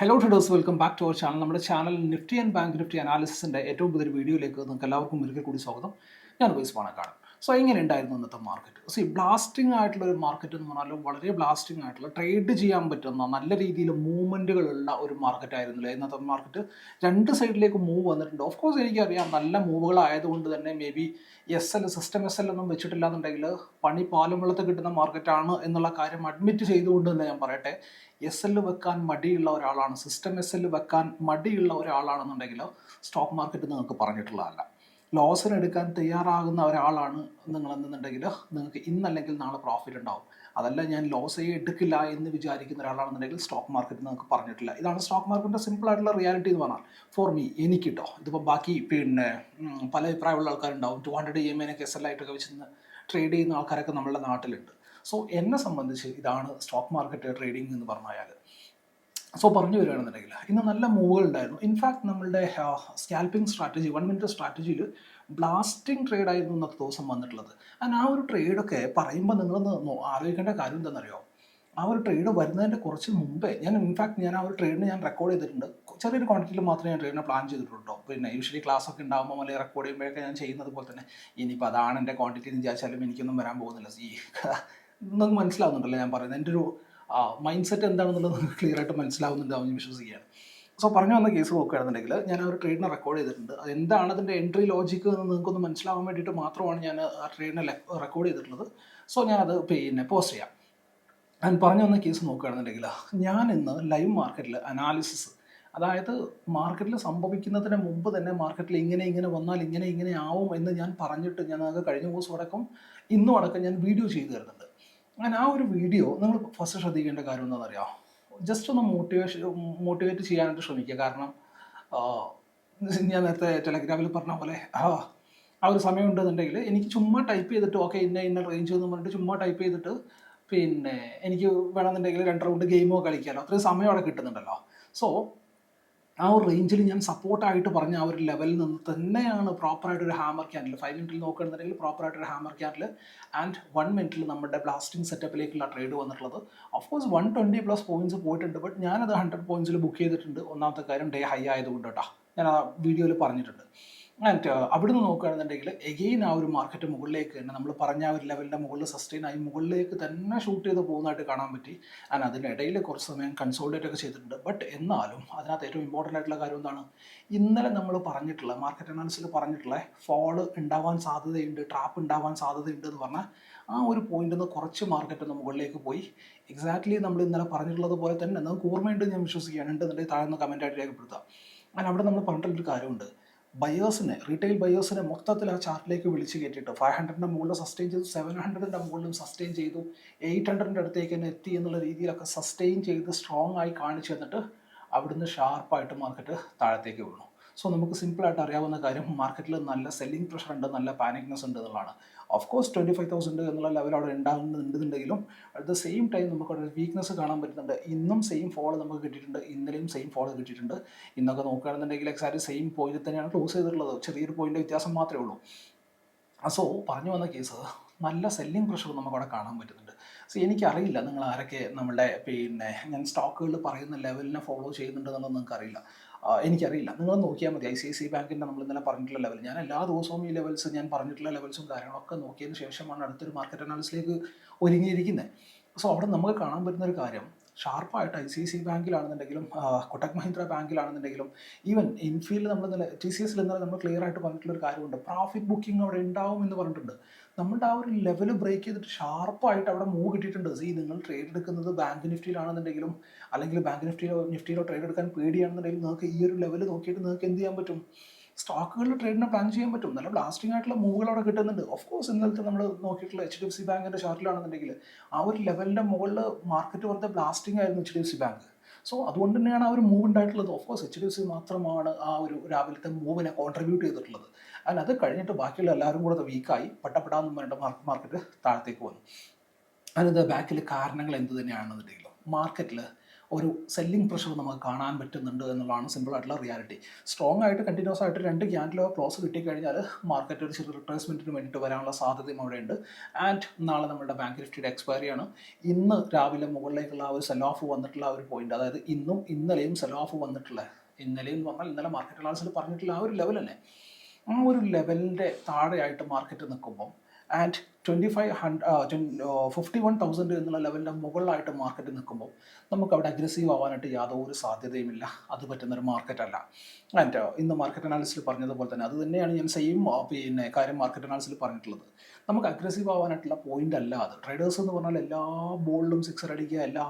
Hello traders welcome back to our channel നമ്മുടെ channel Nifty and Bank Nifty അനാലിസിന്റെ ഏറ്റവും പുതിയ വീഡിയോയിലേക്ക് നിങ്ങൾക്ക് എല്ലാവർക്കും ഒരിക്കൽ കൂടി സ്വാഗതം. ഞാൻ വൈസ് പാണക്കാട് സോ എങ്ങനെ ഉണ്ടായിരുന്നു ഇന്നത്തെ മാർക്കറ്റ് സോ ഈ ബ്ലാസ്റ്റിംഗ് ആയിട്ടുള്ള ഒരു മാർക്കറ്റ് എന്ന് പറഞ്ഞാൽ വളരെ ബ്ലാസ്റ്റിംഗ് ആയിട്ടുള്ള ട്രേഡ് ചെയ്യാൻ പറ്റുന്ന നല്ല രീതിയിൽ മൂവ്മെന്റുകളുള്ള ഒരു മാർക്കറ്റ് ആയിരുന്നു ഇന്നത്തെ മാർക്കറ്റ് രണ്ട് സൈഡിലേക്ക് മൂവ് വന്നിട്ടുണ്ട്. ഓഫ് കോഴ്സ് എനിക്കറിയാം നല്ല മൂവുകളായതുകൊണ്ട് തന്നെ may be S L system S L ഒന്നും വെച്ചിട്ടില്ല എന്നുണ്ടെങ്കിൽ പണി പാലും വെള്ളത്ത് കിട്ടുന്ന മാർക്കറ്റാണ് എന്നുള്ള കാര്യം അഡ്മിറ്റ് ചെയ്തുകൊണ്ട് തന്നെ ഞാൻ പറയട്ടെ. എസ് എൽ വെക്കാൻ മടിയുള്ള ഒരാളാണ് സിസ്റ്റം എസ് എൽ വെക്കാൻ മടിയുള്ള ഒരാളാണെന്നുണ്ടെങ്കിൽ സ്റ്റോക്ക് മാർക്കറ്റ് നിങ്ങൾക്ക് പറഞ്ഞിട്ടുള്ളതല്ല. ലോസിന് എടുക്കാൻ തയ്യാറാകുന്ന ഒരാളാണ് നിങ്ങൾ എന്നുണ്ടെങ്കിൽ നിങ്ങൾക്ക് ഇന്നല്ലെങ്കിൽ നാളെ പ്രോഫിറ്റ് ഉണ്ടാവും. അതല്ല ഞാൻ ലോസേ എടുക്കില്ല എന്ന് വിചാരിക്കുന്ന ഒരാളാണെന്നുണ്ടെങ്കിൽ സ്റ്റോക്ക് മാർക്കറ്റ് നിങ്ങൾക്ക് പറഞ്ഞിട്ടില്ല. ഇതാണ് സ്റ്റോക്ക് മാർക്കറ്റിന്റെ സിമ്പിൾ ആയിട്ടുള്ള റിയാലിറ്റി എന്ന് പറഞ്ഞാൽ ഫോർ മീ എനിക്ക് കേട്ടോ ഇതിപ്പോൾ ബാക്കി പിന്നെ പല അഭിപ്രായമുള്ള ആൾക്കാരുണ്ടാവും. ടു ഹൺഡ്രഡ് ഇ എം എനൊക്കെ എസ് എൽ ആയിട്ടൊക്കെ വെച്ച് ട്രേഡ് ചെയ്യുന്ന ആൾക്കാരൊക്കെ നമ്മളുടെ നാട്ടിലുണ്ട്. സോ എന്നെ സംബന്ധിച്ച് ഇതാണ് സ്റ്റോക്ക് മാർക്കറ്റ് ട്രേഡിംഗ് എന്ന് പറഞ്ഞാൽ സോ പറഞ്ഞു വരികയാണെന്നുണ്ടെങ്കിൽ ഇന്ന് നല്ല മൂവുകൾ ഉണ്ടായിരുന്നു ഇൻഫാക്ട് നമ്മളുടെ സ്കാൽപ്പിംഗ് സ്ട്രാറ്റജി വൺ മിനിറ്റ് സ്ട്രാറ്റജിയിൽ ബ്ലാസ്റ്റിംഗ് ട്രേഡ് ആയിരുന്നു ഇന്നത്തെ ദിവസം വന്നിട്ടുള്ളത്. ആൻഡ് ആ ഒരു ട്രേഡൊക്കെ പറയുമ്പോൾ നിങ്ങളൊന്ന് ആലോചിക്കേണ്ട കാര്യം എന്താണെന്നറിയോ? ആ ഒരു ട്രേഡ് വരുന്നതിന്റെ കുറച്ച് മുമ്പേ ഞാൻ ഇൻഫാക്ട് ഞാൻ ആ ഒരു ട്രേഡിന് ഞാൻ റെക്കോർഡ് ചെയ്തിട്ടുണ്ട്. ചെറിയൊരു ക്വാണ്ടിറ്റിയിൽ മാത്രമേ ഞാൻ ട്രേഡിനെ പ്ലാൻ ചെയ്തിട്ടുള്ളൂ. പിന്നെ യൂഷ്വലി ക്ലാസ് ഒക്കെ ഉണ്ടാകുമ്പോൾ അല്ലെങ്കിൽ റെക്കോർഡ് ചെയ്യുമ്പോഴൊക്കെ ഞാൻ ചെയ്യുന്നത് പോലെ തന്നെ. ഇനിയിപ്പോൾ അതാണ് എന്റെ ക്വാണ്ടിറ്റി എന്ന് വിചാരിച്ചാലും എനിക്കൊന്നും വരാൻ പോകുന്നില്ല. സീ നിങ്ങൾക്ക് മനസ്സിലാവുന്നുണ്ടല്ലോ ഞാൻ പറയുന്നത്. എന്റെ ഒരു മൈൻഡ് സെറ്റ് എന്താണെന്നുള്ളത് നമുക്ക് ക്ലിയർ ആയിട്ട് മനസ്സിലാവുന്നുണ്ടാവും ഞാൻ വിശ്വസിക്കുകയാണ്. സോ പറഞ്ഞു വന്ന കേസ് നോക്കുകയാണെന്നുണ്ടെങ്കിൽ ഞാൻ ആ ഒരു ട്രേഡിനെ റെക്കോർഡ് ചെയ്തിട്ടുണ്ട്. എന്താണ് അതിന്റെ എൻട്രി ലോജിക്ക് എന്ന് നിങ്ങൾക്കൊന്ന് മനസ്സിലാവാൻ വേണ്ടിയിട്ട് മാത്രമാണ് ഞാൻ ആ ട്രേഡിനെ റെക്കോർഡ് ചെയ്തിട്ടുള്ളത്. സോ ഞാനത് പിന്നെ പോസ്റ്റ് ചെയ്യാം. ഞാൻ പറഞ്ഞു വന്ന കേസ് നോക്കുകയാണെന്നുണ്ടെങ്കിൽ ഞാൻ ഇന്ന് ലൈവ് മാർക്കറ്റിൽ അനാലിസിസ് അതായത് മാർക്കറ്റിൽ സംഭവിക്കുന്നതിന് മുമ്പ് തന്നെ മാർക്കറ്റിൽ ഇങ്ങനെ ഇങ്ങനെ വന്നാൽ ഇങ്ങനെ ഇങ്ങനെ ആവും എന്ന് ഞാൻ പറഞ്ഞിട്ട് ഞാൻ അത് കഴിഞ്ഞ ദിവസം അടക്കം ഇന്നും അടക്കം ഞാൻ വീഡിയോ ചെയ്തു തരുന്നുണ്ട്. അങ്ങനെ ആ ഒരു വീഡിയോ നിങ്ങൾ ഫസ്റ്റ് ശ്രദ്ധിക്കേണ്ട കാര്യം എന്താണെന്നറിയോ? ജസ്റ്റ് ഒന്ന് മോട്ടിവേഷൻ മോട്ടിവേറ്റ് ചെയ്യാനായിട്ട് ശ്രമിക്കുക. കാരണം ഞാൻ നേരത്തെ ടെലഗ്രാമിൽ പറഞ്ഞ പോലെ ആ ഒരു സമയം ഉണ്ടെന്നുണ്ടെങ്കിൽ എനിക്ക് ചുമ്മാ ടൈപ്പ് ചെയ്തിട്ട് ഓക്കെ ഇന്ന ഇന്ന റേഞ്ച് എന്ന് പറഞ്ഞിട്ട് ചുമ്മാ ടൈപ്പ് ചെയ്തിട്ട് പിന്നെ എനിക്ക് വേണമെന്നുണ്ടെങ്കിൽ രണ്ട് റൗണ്ട് ഗെയിമോ കളിക്കാമല്ലോ അത്രയും സമയം അവിടെ കിട്ടുന്നുണ്ടല്ലോ. സോ ആ ഒരു റേഞ്ചിൽ ഞാൻ സപ്പോർട്ടായിട്ട് പറഞ്ഞ ആ ഒരു ലെവലിൽ നിന്ന് തന്നെയാണ് പ്രോപ്പറായിട്ട് ഒരു ഹാമർ ക്യാൻഡിൽ ഫൈവ് മിനിറ്റിൽ നോക്കുകയാണെന്നുണ്ടെങ്കിൽ പ്രോപ്പറായിട്ട് ഒരു ഹാമർ ക്യാൻഡിൽ ആൻഡ് വൺ മിനിറ്റിൽ നമ്മുടെ ബ്ലാസ്റ്റിംഗ് സെറ്റപ്പിലേക്കുള്ള ട്രേഡ് വന്നിട്ടുള്ളത്. Of course one twenty plus points പോയിട്ടുണ്ട് ബട്ട് ഞാനത് ഹൺഡ്രഡ് പോയിന്റ്സിൽ ബുക്ക് ചെയ്തിട്ടുണ്ട്. ഒന്നാമത്തെ കാര്യം ഡേ ഹൈ ആയതുകൊണ്ട് കേട്ടോ ഞാൻ ആ വീഡിയോയിൽ പറഞ്ഞിട്ടുണ്ട്. ആൻഡ് അവിടുന്ന് നോക്കുകയാണെന്നുണ്ടെങ്കിൽ എഗെയിൻ ആ ഒരു മാർക്കറ്റ് മുകളിലേക്ക് തന്നെ നമ്മൾ പറഞ്ഞ ആ ഒരു ലെവലിന്റെ മുകളിൽ സസ്റ്റെയിൻ ആയി മുകളിലേക്ക് തന്നെ ഷൂട്ട് ചെയ്ത് പോകുന്നതായിട്ട് കാണാൻ പറ്റി. ആൻഡ് അതിനിടയിൽ കുറച്ച് സമയം കൺസോൾഡേറ്റ് ഒക്കെ ചെയ്തിട്ടുണ്ട്. ബട്ട് എന്നാലും അതിനകത്ത് ഏറ്റവും ഇമ്പോർട്ടന്റ് ആയിട്ടുള്ള കാര്യം എന്താണ്? ഇന്നലെ നമ്മൾ പറഞ്ഞിട്ടുള്ള മാർക്കറ്റ് അനാലിസിൽ പറഞ്ഞിട്ടുള്ള ഫോൾ ഉണ്ടാവാൻ സാധ്യതയുണ്ട് ട്രാപ്പ് ഉണ്ടാവാൻ സാധ്യതയുണ്ട് എന്ന് പറഞ്ഞാൽ ആ ഒരു പോയിന്റിൽ നിന്ന് കുറച്ച് മാർക്കറ്റ് ഒന്ന് മുകളിലേക്ക് പോയി. എക്സാക്ട്ലി നമ്മൾ ഇന്നലെ പറഞ്ഞിട്ടുള്ളത് പോലെ തന്നെ നമുക്ക് ഓർമ്മയുണ്ട് ഞാൻ വിശ്വസിക്കുകയാണ്. ഉണ്ടെന്നുണ്ടെങ്കിൽ താഴെ നിന്ന് കമന്റായിട്ട് രേഖപ്പെടുത്താം. അങ്ങനെ അവിടെ നമ്മൾ പറഞ്ഞിട്ടുള്ളൊരു കാര്യമുണ്ട്. ബയേഴ്സിനെ റീറ്റെയിൽ ബയേഴ്സിനെ മൊത്തത്തിൽ ആ ചാർട്ടിലേക്ക് വിളിച്ച് കയറ്റിയിട്ട്. ഫൈവ് ഹൺഡ്രഡിന്റെ മുകളിൽ സസ്റ്റെയിൻ ചെയ്തു സെവൻ ഹൺഡ്രഡിന്റെ മുകളിലും സസ്റ്റെയിൻ ചെയ്തു എയ്റ്റ് ഹൺഡ്രഡിന്റെ അടുത്തേക്ക് തന്നെ എത്തി എന്നുള്ള രീതിയിലൊക്കെ സസ്റ്റെയിൻ ചെയ്ത് സ്ട്രോങ് ആയി കാണിച്ചു തന്നിട്ട് അവിടുന്ന് ഷാർപ്പായിട്ട് മാർക്കറ്റ് താഴത്തേക്ക് വീണു. സോ നമുക്ക് സിമ്പിളായിട്ട് അറിയാവുന്ന കാര്യം മാർക്കറ്റിൽ നല്ല സെല്ലിംഗ് പ്രഷർ ഉണ്ട് നല്ല പാനിക്നെസ് ഉണ്ട് എന്നുള്ളതാണ്. Of course twenty five thousand എന്നുള്ള ലെവൽ അവിടെ ഉണ്ടാകുന്നുണ്ടെന്നുണ്ടെങ്കിലും അറ്റ് ദ സെയിം ടൈം നമുക്ക് അവിടെ വീക്ക്നെസ് കാണാൻ പറ്റുന്നുണ്ട്. ഇന്നും സെയിം ഫോൾ നമുക്ക് കിട്ടിയിട്ടുണ്ട് ഇന്നലെയും സെയിം ഫോൾ കിട്ടിയിട്ടുണ്ട്. ഇന്നൊക്കെ നോക്കുകയാണെന്നുണ്ടെങ്കിൽ എക്സാക്ട് സെയിം പോയിന്റ് തന്നെയാണ് ക്ലോസ് ചെയ്തിട്ടുള്ളത്. ചെറിയൊരു പോയിന്റ് വ്യത്യാസം മാത്രമേ ഉള്ളൂ. സോ പറഞ്ഞു വന്ന കേസ് നല്ല സെല്ലിംഗ് പ്രഷർ നമുക്കവിടെ കാണാൻ പറ്റുന്നുണ്ട്. സോ എനിക്കറിയില്ല നിങ്ങൾ ആരൊക്കെ നമ്മുടെ പിന്നെ ഞാൻ സ്റ്റോക്കുകൾ പറയുന്ന ലെവലിനെ ഫോളോ ചെയ്യുന്നുണ്ടെന്നുള്ളത് നിങ്ങൾക്ക് അറിയില്ല എനിക്കറിയില്ല. നിങ്ങൾ നോക്കിയാൽ മതി. ഐ സി ഐ സി ബാങ്കിന്റെ നമ്മൾ ഇന്നലെ പറഞ്ഞിട്ടുള്ള ലെവൽ ഞാൻ എല്ലാ ദിവസവും ഈ ലെവൽസ് ഞാൻ പറഞ്ഞിട്ടുള്ള ലെവൽസും കാര്യങ്ങളൊക്കെ നോക്കിയതിന് ശേഷമാണ് അടുത്തൊരു മാർക്കറ്റ് അനാലിസിലേക്ക് ഒരുങ്ങിയിരിക്കുന്നത് സോ അവിടെ നമുക്ക് കാണാൻ പറ്റുന്ന ഒരു കാര്യം. ഷാർപ്പായിട്ട് ഐ സി സി ബാങ്കിലാണെന്നുണ്ടെങ്കിലും കൊട്ടക് മഹീന്ദ്ര ബാങ്കിലാണെന്നുണ്ടെങ്കിലും ഈവൻ ഇൻഫീൽഡ് നമ്മൾ ടി സി എസിൽ ഇന്നലെ നമ്മൾ ക്ലിയർ ആയിട്ട് പറഞ്ഞിട്ടുള്ള ഒരു കാര്യമുണ്ട്. പ്രോഫിറ്റ് ബുക്കിംഗ് അവിടെ ഉണ്ടാവും എന്ന് പറഞ്ഞിട്ടുണ്ട്. നമ്മുടെ ആ ഒരു ലെവൽ ബ്രേക്ക് ചെയ്തിട്ട് ഷാർപ്പായിട്ട് അവിടെ മൂവ് കിട്ടിയിട്ടുണ്ട്. സീ നിങ്ങൾ ട്രേഡ് എടുക്കുന്നത് ബാങ്ക് നിഫ്റ്റിയിലാണെന്നുണ്ടെങ്കിലും അല്ലെങ്കിൽ ബാങ്ക് നിഫ്റ്റിയിലോ നിഫ്റ്റിയിലോ ട്രേഡ് എടുക്കാൻ പേടിയാണെന്നുണ്ടെങ്കിൽ നിങ്ങൾക്ക് ഈ ഒരു ലെവൽ നോക്കിയിട്ട് നിങ്ങൾക്ക് എന്ത് ചെയ്യാൻ പറ്റും? സ്റ്റോക്കുകളിൽ ട്രേഡിനെ പ്ലാൻ ചെയ്യാൻ പറ്റും. നല്ല ബ്ലാസ്റ്റിംഗ് ആയിട്ടുള്ള മൂവുകൾ അവിടെ കിട്ടുന്നുണ്ട്. ഓഫ് കോഴ്സ് ഇന്നലത്തെ നമ്മൾ നോക്കിയിട്ടുള്ള എച്ച് ഡി എഫ് സി ബാങ്കിന്റെ ചാർട്ടിലാണെന്നുണ്ടെങ്കിൽ ആ ഒരു ലെവലിന്റെ മുകളിൽ മാർക്കറ്റ് വെറുതെ ബ്ലാസ്റ്റിംഗ് ആയിരുന്നു H D F C bank so അതുകൊണ്ട് തന്നെയാണ് ആ ഒരു മൂവ് ഉണ്ടായിട്ടുള്ളത്. Of course H D F C മാത്രമാണ് ആ ഒരു രാവിലത്തെ മൂവിനെ കോൺട്രിബ്യൂട്ട് ചെയ്തിട്ടുള്ളത്. അല്ല അത് കഴിഞ്ഞിട്ട് ബാക്കിയുള്ള എല്ലാവരും കൂടെ വീക്കായി പട്ടപ്പെടാന്ന് പറഞ്ഞിട്ട് മാർക്കറ്റ് താഴത്തേക്ക് വന്നു. അതിന്റെ ബാക്കിൽ കാരണങ്ങൾ എന്ത് തന്നെയാണെന്നുണ്ടെങ്കിലും മാർക്കറ്റിൽ ഒരു സെല്ലിംഗ് പ്രഷർ നമുക്ക് കാണാൻ പറ്റുന്നുണ്ട് എന്നുള്ളതാണ് സിമ്പിൾ ആയിട്ടുള്ള റിയാലിറ്റി സ്ട്രോങ് ആയിട്ട് കണ്ടിന്യൂസ് ആയിട്ട് രണ്ട് ക്യാൻഡിലോ ക്ലോസ് കിട്ടിക്കഴിഞ്ഞാൽ മാർക്കറ്റ് ഒരു ചെറിയ റിപ്ലേസ്മെന്റിന് വേണ്ടിയിട്ട് വരാനുള്ള സാധ്യതയും അവിടെയുണ്ട്. ആൻഡ് നാളെ നമ്മുടെ ബാങ്ക് നിഫ്റ്റിയുടെ എക്സ്പയറി ആണ്. ഇന്ന് രാവിലെ മുകളിലേക്കുള്ള ആ ഒരു സെൽ ഓഫ് വന്നിട്ടുള്ള ഒരു പോയിന്റ് അതായത് ഇന്നും ഇന്നലെയും സെൽ ഓഫ് വന്നിട്ടുള്ള ഇന്നലെയും എന്ന് പറഞ്ഞാൽ ഇന്നലെ മാർക്കറ്റ് ക്ലാസ്സിൽ പറഞ്ഞിട്ടുള്ള ആ ഒരു ലെവലല്ലേ ആ ഒരു ലെവലിന്റെ താഴെയായിട്ട് മാർക്കറ്റ് നിൽക്കുമ്പം and twenty five hundred fifty one thousand എന്നുള്ള ലെവലിന്റെ മുകളിലായിട്ട് മാർക്കറ്റ് നിൽക്കുമ്പോൾ നമുക്ക് അവിടെ അഗ്രസീവ് ആവാനായിട്ട് യാതൊരു സാധ്യതയുമില്ല. അത് പറ്റുന്നൊരു മാർക്കറ്റ് അല്ല. ആൻഡ് ഇന്ന് മാർക്കറ്റ് അനാലിസിൽ പറഞ്ഞതുപോലെ തന്നെ അത് തന്നെയാണ് ഞാൻ സെയിം പിന്നെ കാര്യം മാർക്കറ്റ് അനാലിസിൽ പറഞ്ഞിട്ടുള്ളത്. നമുക്ക് അഗ്രസീവ് ആവാനായിട്ടുള്ള പോയിന്റ് അല്ല അത്. ട്രേഡേഴ്സ് എന്ന് പറഞ്ഞാൽ എല്ലാ ബോളിലും സിക്സർ അടിക്കുക എല്ലാ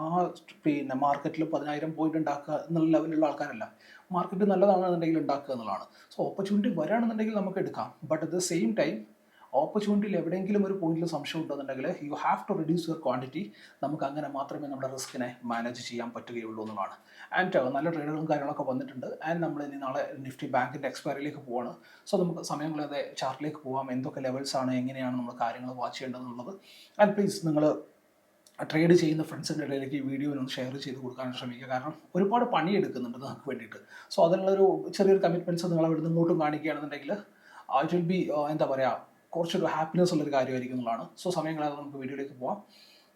പിന്നെ മാർക്കറ്റിലും പതിനായിരം പോയിന്റ് ഉണ്ടാക്കുക എന്നുള്ള ലെവലിലുള്ള ആൾക്കാരല്ല. മാർക്കറ്റ് നല്ലതാണെന്നുണ്ടെങ്കിൽ ഉണ്ടാക്കുക എന്നുള്ളതാണ്. സോ ഓപ്പർച്യൂണിറ്റി വരാണെന്നുണ്ടെങ്കിൽ നമുക്ക് എടുക്കാം. But at the same time ഓപ്പർച്യൂണിറ്റിയിൽ എവിടെയെങ്കിലും ഒരു പോയിന്റിൽ സംശയം ഉണ്ടെന്നുണ്ടെങ്കിൽ you have to reduce your quantity നമുക്ക് അങ്ങനെ മാത്രമേ നമ്മുടെ റിസ്കിനെ മാനേജ് ചെയ്യാൻ പറ്റുകയുള്ളൂ എന്നുള്ളതാണ്. ആൻഡ് നല്ല ട്രേഡുകളും കാര്യങ്ങളൊക്കെ വന്നിട്ടുണ്ട്. ആൻഡ് നമ്മൾ ഇനി നാളെ നിഫ്റ്റി ബാങ്കിന്റെ എക്സ്പയറിയിലേക്ക് പോവാണ്. സോ നമുക്ക് സമയങ്ങളതെ ചാർട്ടിലേക്ക് പോകാം എന്തൊക്കെ ലെവൽസാണ് എങ്ങനെയാണ് നമ്മൾ കാര്യങ്ങൾ വാച്ച് ചെയ്യേണ്ടതെന്നുള്ളത്. ആൻഡ് പ്ലീസ് നിങ്ങൾ ട്രേഡ് ചെയ്യുന്ന ഫ്രണ്ട്സിന്റെ ഇടയിലേക്ക് ഈ വീഡിയോ ഒന്ന് ഷെയർ ചെയ്ത് കൊടുക്കാൻ ശ്രമിക്കുക. കാരണം ഒരുപാട് പണി പണിയെടുക്കുന്നുണ്ട് നമുക്ക് വേണ്ടിയിട്ട്. സോ അതിനുള്ളൊരു ചെറിയൊരു കമ്മിറ്റ്മെന്റ്സ് നിങ്ങൾ അവിടെ നിന്നോട്ടും കാണിക്കുകയാണെന്നുണ്ടെങ്കിൽ ഇറ്റ് വിൽ ബി എന്താ പറയുക കുറച്ചൊരു ഹാപ്പിനെസ് ഉള്ളൊരു കാര്യമായിരിക്കും എന്നുള്ളതാണ്. സോ സമയങ്ങളാതെ നമുക്ക് വീഡിയോയിലേക്ക് പോവാം.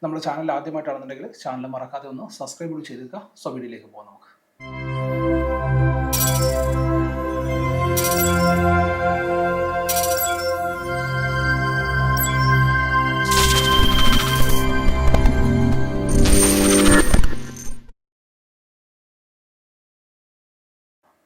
നമ്മുടെ ചാനൽ ആദ്യമായിട്ടാണെന്നുണ്ടെങ്കിൽ ചാനൽ മറക്കാതെ ഒന്ന് സബ്സ്ക്രൈബ് കൂടി ചെയ്തേക്കുക സോ വീഡിയോയിലേക്ക് പോകാം നമുക്ക്.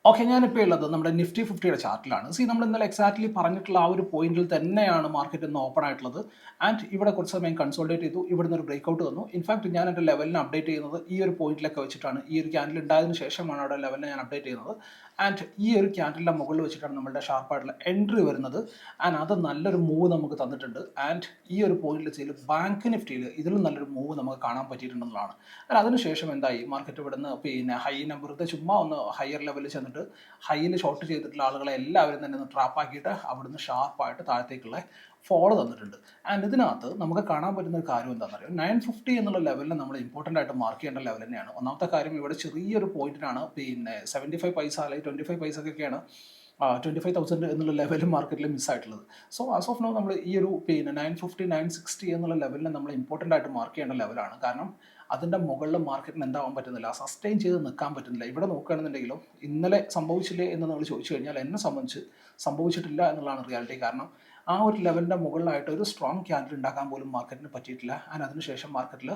ഓക്കെ ഞാനിപ്പോൾ ഉള്ളത് നമ്മുടെ നിഫ്റ്റി ഫിഫ്റ്റിയുടെ ചാർട്ടിലാണ്. സി നമ്മൾ ഇന്നലെ എക്സാക്ട്ലി പറഞ്ഞിട്ടുള്ള ആ ഒരു പോയിന്റിൽ തന്നെയാണ് മാർക്കറ്റ് ഇന്ന് ഓപ്പൺ ആയിട്ടുള്ളത്. ആൻഡ് ഇവിടെ കുറച്ച് സമയം കൺസോൾട്ടേറ്റ് ചെയ്തു. ഇവിടുന്ന് ഒരു ബ്രേക്ക്ഔട്ട് തന്നു ഇൻഫാക്ട് ഞാൻ എന്റെ ലെവലിനെ അപ്ഡേറ്റ് ചെയ്യുന്നത് ഈ ഒരു പോയിന്റിലൊക്കെ വെച്ചിട്ടാണ്. ഈ ഒരു ക്യാൻഡിൽ ഉണ്ടായതിനു ശേഷമാണ് അവിടെ ലെവലിനെ ഞാൻ അപ്ഡേറ്റ് ചെയ്യുന്നത്. ആൻഡ് ഈ ഒരു ക്യാൻഡലിന്റെ മുകളിൽ വെച്ചിട്ടാണ് നമ്മുടെ ഷാർപ്പായിട്ടുള്ള എൻട്രി വരുന്നത്. ആൻഡ് അത് നല്ലൊരു മൂവ് നമുക്ക് തന്നിട്ടുണ്ട്. ആൻഡ് ഈ ഒരു പോയിന്റിൽ ചെയ്ത് ബാങ്ക് നിഫ്റ്റിയിൽ ഇതിലും നല്ലൊരു മൂവ് നമുക്ക് കാണാൻ പറ്റിയിട്ടുണ്ടെന്നുള്ളതാണ്. ആൻഡ് അതിനുശേഷം എന്തായി? മാർക്കറ്റ് ഇവിടുന്ന് പിന്നെ ഹൈ നമ്പർ ചുമ്മാ ഒന്ന് ഹയർ ലെവലിൽ ചെന്നിട്ട് ഹൈയിൽ ഷോർട്ട് ചെയ്തിട്ടുള്ള ആളുകളെ എല്ലാവരും തന്നെ ഒന്ന് ട്രാപ്പാക്കിയിട്ട് അവിടുന്ന് ഷാർപ്പായിട്ട് താഴത്തേക്കുള്ള ഫോളോ തന്നിട്ടുണ്ട്. ആൻഡ് ഇതിനകത്ത് നമുക്ക് കാണാൻ പറ്റുന്ന ഒരു കാര്യം എന്താണെന്ന് അറിയാം നയൻ ഫിഫ്റ്റി എന്നുള്ള ലെവലിൽ നമ്മൾ ഇമ്പോർട്ടന്റ് ആയിട്ട് മാർക്ക് ചെയ്യേണ്ട ലെവൽ തന്നെയാണ്. ഒന്നാമത്തെ കാര്യം ഇവിടെ ചെറിയൊരു പോയിന്റിനാണ് പിന്നെ സെവന്റി ഫൈവ് പൈസ അല്ലെങ്കിൽ ട്വന്റി ഫൈവ് ഒക്കെയാണ് ട്വന്റി ഫൈവ് തൗസൻഡ് എന്നുള്ള ലെവലിൽ മാർക്കറ്റിൽ മിസ് ആയിട്ടുള്ളത്. സോ ആസ് ഓഫ് നോ നമ്മൾ ഈ ഒരു പിന്നെ നയൻ ഫിഫ്റ്റി നയൻ സിക്സ്റ്റി എന്നുള്ള ലെവലിൽ നമ്മൾ ഇമ്പോർട്ടന്റ് ആയിട്ട് മാർക്ക് ചെയ്യേണ്ട ലെവലാണ് കാരണം അതിന്റെ മുകളിൽ മാർക്കറ്റിന് എന്താവാൻ പറ്റുന്നില്ല സസ്റ്റെയിൻ ചെയ്ത് നിൽക്കാൻ പറ്റുന്നില്ല. ഇവിടെ നോക്കുകയാണെന്നുണ്ടെങ്കിലും ഇന്നലെ സംഭവിച്ചില്ലേ എന്ന് നമ്മൾ ചോദിച്ചു കഴിഞ്ഞാൽ എന്നെ സംബന്ധിച്ച് സംഭവിച്ചിട്ടില്ല എന്നുള്ളതാണ് റിയാലിറ്റി കാരണം ആ ഒരു ലെവലിന്റെ മുകളിലായിട്ട് ഒരു സ്ട്രോങ് ക്യാൻഡിൽ ഉണ്ടാക്കാൻ പോലും മാർക്കറ്റിന് പറ്റിയിട്ടില്ല. ആൻഡ് അതിനുശേഷം മാർക്കറ്റിൽ